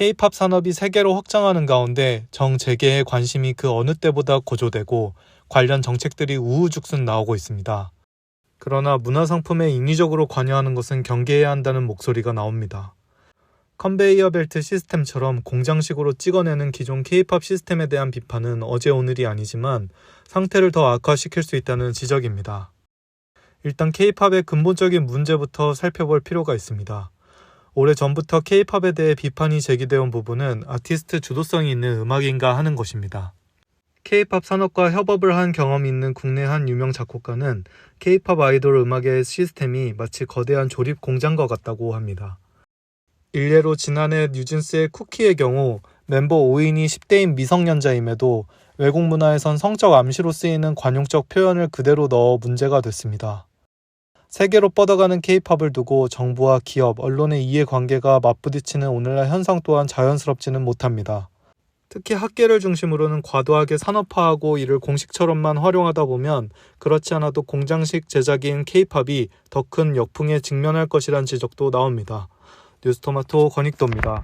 K-팝 산업이 세계로 확장하는 가운데 정재계의 관심이 그 어느 때보다 고조되고 관련 정책들이 우후죽순 나오고 있습니다. 그러나 문화상품에 인위적으로 관여하는 것은 경계해야 한다는 목소리가 나옵니다. 컨베이어 벨트 시스템처럼 공장식으로 찍어내는 기존 K-팝 시스템에 대한 비판은 어제 오늘이 아니지만 상태를 더 악화시킬 수 있다는 지적입니다. 일단 K-팝의 근본적인 문제부터 살펴볼 필요가 있습니다. 오래 전부터 K-팝에 대해 비판이 제기되어 온 부분은 아티스트 주도성이 있는 음악인가 하는 것입니다. K-팝 산업과 협업을 한 경험이 있는 국내 한 유명 작곡가는 K-팝 아이돌 음악의 시스템이 마치 거대한 조립 공장과 같다고 합니다. 일례로 지난해 뉴진스의 쿠키의 경우 멤버 5인이 10대인 미성년자임에도 외국 문화에선 성적 암시로 쓰이는 관용적 표현을 그대로 넣어 문제가 됐습니다. 세계로 뻗어가는 케이팝을 두고 정부와 기업, 언론의 이해관계가 맞부딪히는 오늘날 현상 또한 자연스럽지는 못합니다. 특히 학계를 중심으로는 과도하게 산업화하고 이를 공식처럼만 활용하다 보면 그렇지 않아도 공장식 제작인 케이팝이 더 큰 역풍에 직면할 것이란 지적도 나옵니다. 뉴스토마토 권익도입니다.